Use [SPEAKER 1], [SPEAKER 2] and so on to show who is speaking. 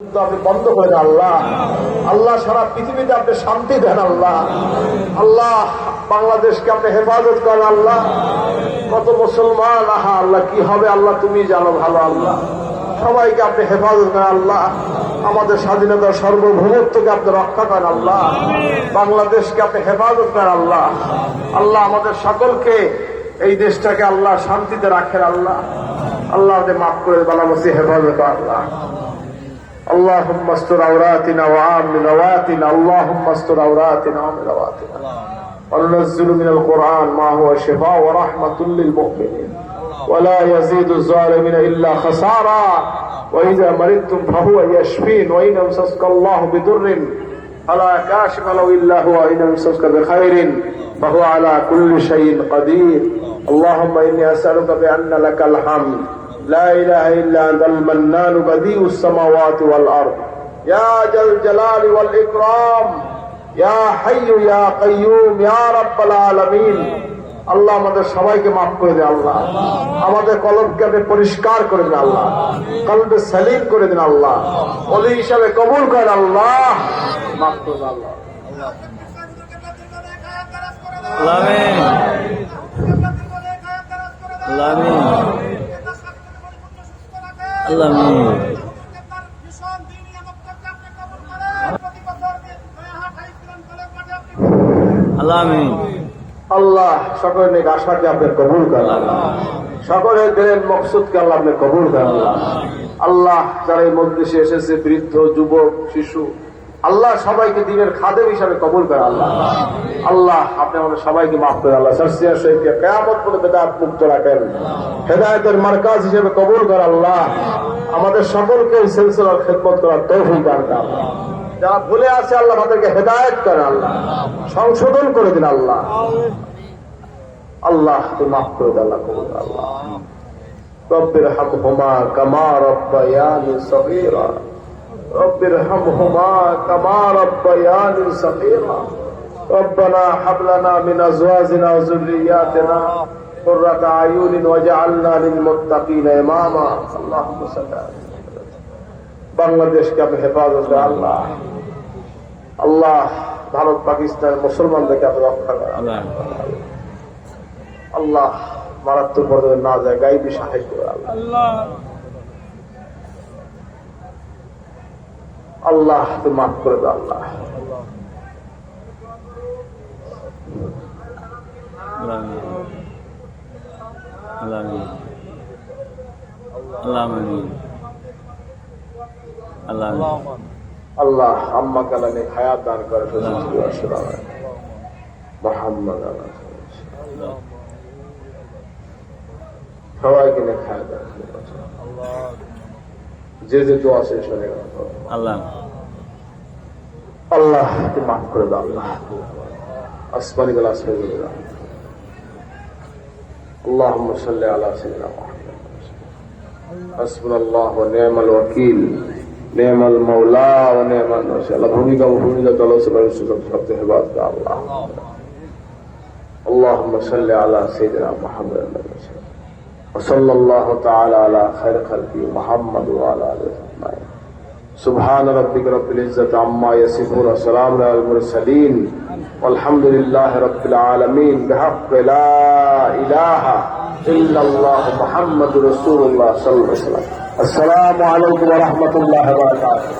[SPEAKER 1] আপনি বন্ধ করে আল্লাহ। আল্লাহ সারা পৃথিবীতে আপনি শান্তি দেন, আল্লাহ। আল্লাহ, বাংলাদেশকে আপনি হেফাজত করেন, আল্লাহ। কত মুসলমান, আহা, আল্লাহ, কি হবে, আল্লাহ, তুমি জানো ভালো, আল্লাহ। সবাইকে আপনি হেফাজত করেন, আল্লাহ। আমাদের স্বাধীনতার সার্বভৌমত্বকে আপনি রক্ষা করেন, আল্লাহ। বাংলাদেশকে আপনি হেফাজত করেন, আল্লাহ। আল্লাহ, আমাদের সকলকে এই দেশটাকে আল্লাহ শান্তিতে রাখেন, আল্লাহ। আল্লাহ মাফ করে বালামসি হেফাজত করেন, আল্লাহ। اللهم استر عوراتنا وعامل رواتنا اللهم استر عوراتنا وعامل رواتنا وننزل من القرآن ما هو شفاء ورحمة للمؤمنين. ولا يزيد الظالمين إلا خسارا. وإذا مرضتم فهو يشفين. وإن أمسسك الله بضر فلا كاشف له إلا هو. وإن أمسسك بخير فهو على كل شيء قدير. اللهم إني أسألك بأن لك الحمد. لا إله إلا أنت المنان بديع السماوات والأرض يا ذا الجلال والإكرام يا حي يا قيوم يا رب العالمين আল্লাহ আমাদের সবাইকে মাফ করে দেন আল্লাহ আমাদের কলমকে আপনি পরিষ্কার করে দিন আল্লাহ কলমকে সালিম করে দিন আল্লাহ অলি হিসাবে কবুল করেন আল্লাহ মাফ করে দেন আল্লাহ
[SPEAKER 2] আল্লাহ আমিন
[SPEAKER 1] আল্লাহ সকলের নেক আশাকে আপনার কবুল আল্লাহ সকলের দিলের মকসুদকে আল্লাহ আপনি কবুল আল্লাহ আল্লাহ যারা এই মধ্যে এসেছে, বৃদ্ধ, যুবক, শিশু আল্লাহ সবাইকে দিনের খাদেম হিসাবে কবুল করে আল্লাহ। আল্লাহ, আপনি আমাদের সবাইকে মাফ করে আল্লাহ। সরসিয়া শহীদকে কেয়ামত করে বেদাত মুক্ত রাখেন। হেদায়তের মার্কাজ হিসেবে কবুল করে আল্লাহ। আমাদের সকলকে সিলসিলার খেদমত করার তৌফিক দান করে যারা ভুলে আছে, আল্লাহ আমাদেরকে হেদায়ত করে আল্লাহ। সংশোধন করে দিন আল্লাহ। আল্লাহ মাফ করে দিন আল্লাহ, কবুল আল্লাহ। রব্বির হাকুমা কামা রব্বায়ানি সগীরা। رب ارحمهما كما ربياني صغيرا ربنا هب لنا من ازواجنا وذرياتنا قرة اعين واجعلنا للمتقين اماما اللهم صل على محمد বাংলাদেশকে আপনি হেফাজত করেন আল্লাহ আল্লাহ ভারত পাকিস্তান মুসলমানদেরকে আপনি রক্ষা করেন
[SPEAKER 2] আল্লাহ
[SPEAKER 1] আল্লাহ মারাত্মক পর্যায়ে না যায় গাইবি সাহায্য করে আল্লাহ আল্লাহ তো মাফ করে দাও আল্লাহ।
[SPEAKER 2] আল্লাহ
[SPEAKER 1] আম্মা কালামে হায়াত দান করে মোহাম্মদ সবাইকে খায়াত দান করে। যে যে তো আছে শুনে রাখো।
[SPEAKER 2] আল্লাহ
[SPEAKER 1] আল্লাহ তুমি মাফ করে দাও আল্লাহ আসমানি গলা আসমানি করে দাও اللهم صل على سيدنا محمد حسبنا الله ونعم الوكيل نعم المولى ونعم النصير الله ভূমিকা ও ভূমিকা চলো সবার সুযোগ সবচেয়ে হেফাজত কর আল্লাহ اللهم صل على سيدنا محمد وصلى الله تعالى على خير خلقه محمد وعلى آله أجمعين. سبحان ربك رب العزة عما يصفون وسلام على المرسلين. والحمد لله رب العالمين. بحق لا إله إلا الله محمد رسول الله صلى الله عليه وسلم. السلام عليكم ورحمة الله وبركاته.